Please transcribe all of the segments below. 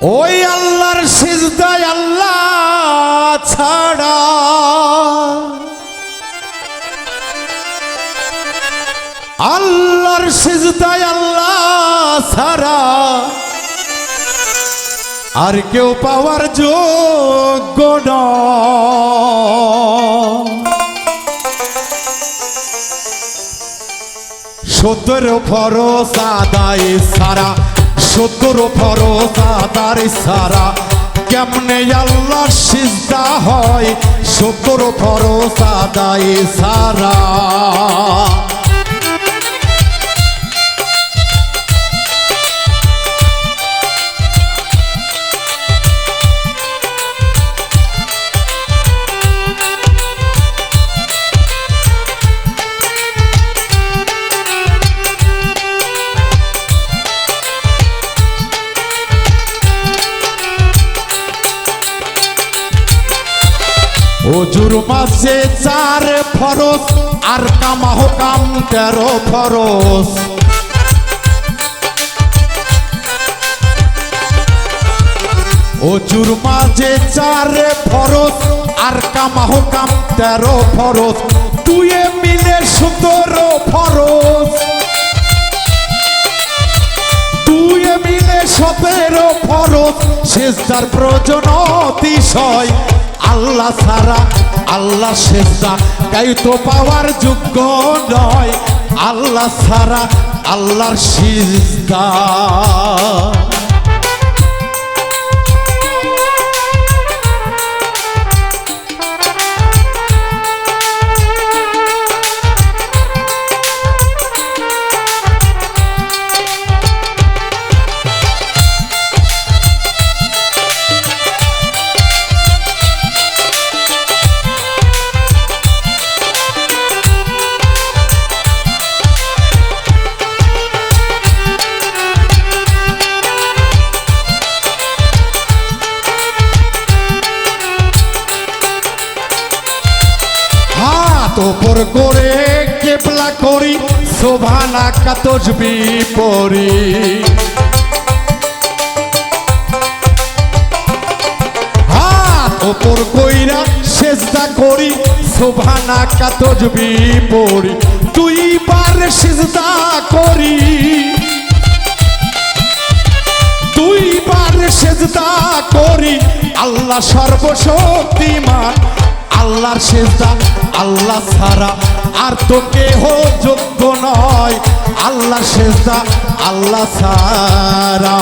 ওই আল্লাহর সিজদায় আল্লাহ ছাড়া। আল্লাহর সিজদায় আল্লাহ ছাড়া আর কেউ পাওয়ার যোগ্য সতেরো ফরস আদায় সারা। সতেরো ফরস তার সারা কেমনে আল্লাহ সিজদা হয়? শত্রু ফরস আদায় সারা অজুর মাসে চার ফরস আর কাম তেরো ফরস অজুর মাঝে চার ফরস আর কাম তেরো ফরস দুয়ে মিলে সতেরো ফরস দুয়ে মিলে সতেরো ফরস শেষ তার প্রয়োজন অতিশয়। আল্লাহ সারা আল্লাহ শেষদা গাই তো পাওয়ার যোগ্য নয়। আল্লাহ সারা আল্লাহর সিজদা। হাত করে কেবলা করি, শোভানা কাতজবি পরি হাত ওপর কইরা সেজদা করি, শোভানা পরি দুইবার সেজদা করি। দুইবার সেজদা করি, আল্লাহ সর্বশক্তিমান। আল্লাহর সেজদা আল্লাহ ছাড়া আর তো কেহ যোগ্য নয়। আল্লাহ সেজদা আল্লাহ ছাড়া।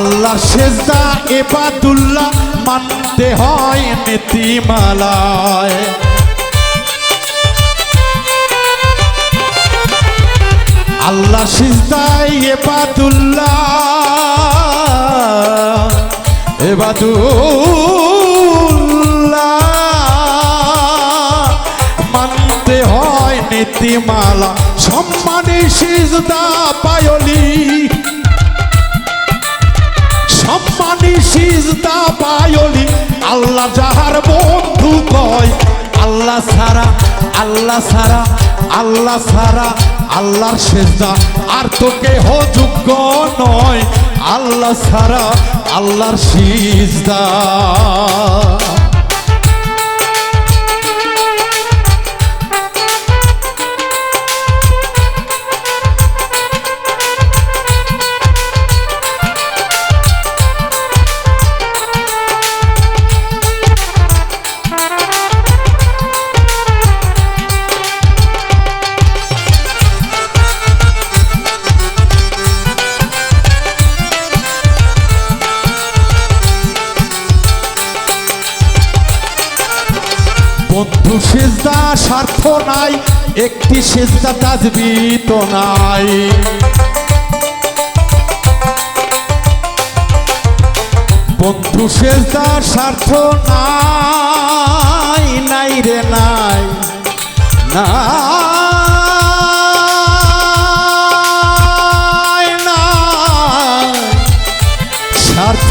আল্লাহ সেজদা এবাদুল্লাহ মানতে হয় নীতিমালায়। আল্লাহ সিজদাই এবাদুল্লাহ এবাদুল্লাহ মানতে হয় নীতিমালা। সম্মানে সিজদা পায়লি। সম্মানী সিজদা পায়লি আল্লাহ যাহার বন্ধু কয়, আল্লাহ সারা আল্লাহ সারা আল্লাহ সারা আল্লাহর সেজদা আর তো কেহ যোগ্য নয়। আল্লাহ সারা আল্লাহর সিজদা। বন্ধু সিজদা স্বার্থ নাই, একটি সেজদা তো নাই। বন্ধু সেজদার স্বার্থ নাই নাই রে নাই নাই। স্বার্থ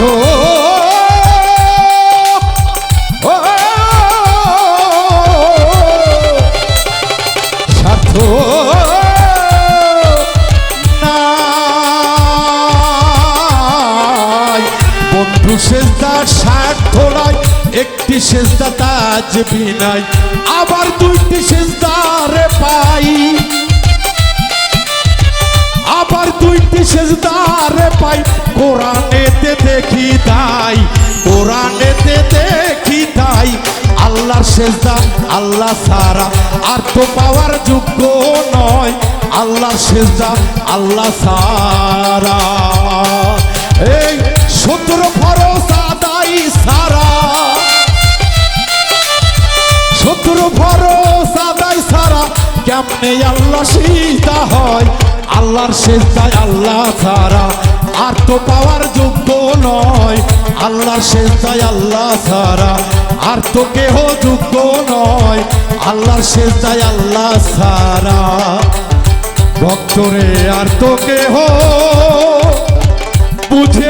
সেজদার স্বার্থ নাই একটি সেজদা তাজবি নাই আবার দুইটি পাই। আবার দুইটি পাই, কোরআনেতে দেখি তাই, কোরআনেতে দেখি তাই। সেজদা, আল্লাহ সারা আর তো পাওয়ার যোগ্য নয়, আল্লাহর সেজদা, আল্লাহ সারা এই কেমনে আল্লাহ সীতা হয়, আল্লাহর শেষদায় আল্লাহ ছাড়া আর তো পাওয়ার যোগ্য নয়। আল্লাহর শেষদায় আল্লাহ ছাড়া আর তো কেহ যোগ্য নয়। আল্লাহর শেষদায় আল্লাহ ছাড়া ভক্তরে আর তো কেহ বুঝে